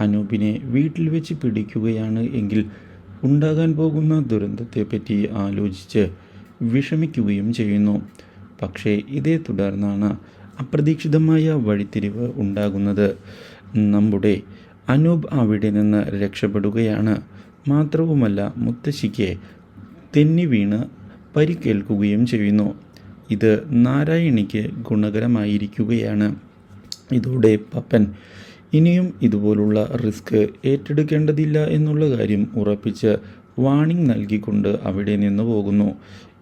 അനൂപിനെ വീട്ടിൽ വെച്ച് പിടിക്കുകയാണ് എങ്കിൽ ഉണ്ടാകാൻ പോകുന്ന ദുരന്തത്തെപ്പറ്റി ആലോചിച്ച് വിഷമിക്കുകയും ചെയ്യുന്നു. പക്ഷേ ഇതേ തുടർന്നാണ് അപ്രതീക്ഷിതമായ വഴിത്തിരിവ് ഉണ്ടാകുന്നത്. നമ്മുടെ അനൂപ് അവിടെ നിന്ന് രക്ഷപ്പെടുകയാണ്. മാത്രവുമല്ല മുത്തശ്ശിക്ക് തെന്നി വീണ് പരിക്കേൽക്കുകയും ചെയ്യുന്നു. ഇത് നാരായണിക്ക് ഗുണകരമായിരിക്കുകയാണ്. ഇതോടെ പപ്പൻ ഇനിയും ഇതുപോലുള്ള റിസ്ക് ഏറ്റെടുക്കേണ്ടതില്ല എന്നുള്ള കാര്യം ഉറപ്പിച്ച് വാണിംഗ് നൽകിക്കൊണ്ട് അവിടെ നിന്ന് പോകുന്നു.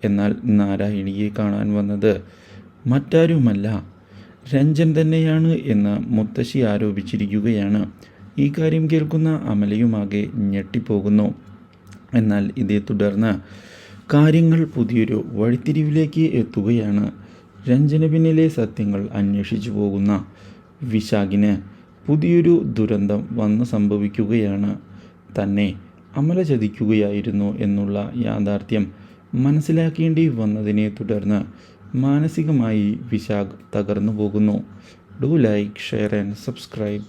എന്നാൽ നാരായണിയെ കാണാൻ വന്നത് മറ്റാരുമല്ല. രഞ്ജൻ തന്നെയാണ് എന്ന് മുത്തശ്ശി ആരോപിച്ചിരിക്കുകയാണ്. ഈ കാര്യം കേൾക്കുന്ന അമലയുമാകെ ഞെട്ടിപ്പോകുന്നു. എന്നാൽ ഇതേ തുടർന്ന് കാര്യങ്ങൾ പുതിയൊരു വഴിത്തിരിവിലേക്ക് എത്തുകയാണ്. രഞ്ജന പിന്നിലെ സത്യങ്ങൾ അന്വേഷിച്ചു പോകുന്ന വിശാഖിന് പുതിയൊരു ദുരന്തം വന്ന് സംഭവിക്കുകയാണ്. തന്നെ അമല ചതിക്കുകയായിരുന്നു എന്നുള്ള യാഥാർത്ഥ്യം മനസ്സിലാക്കേണ്ടി വന്നതിനെ തുടർന്ന് മാനസികമായി വിശാഖ് തകർന്നു പോകുന്നു. Do like share and subscribe.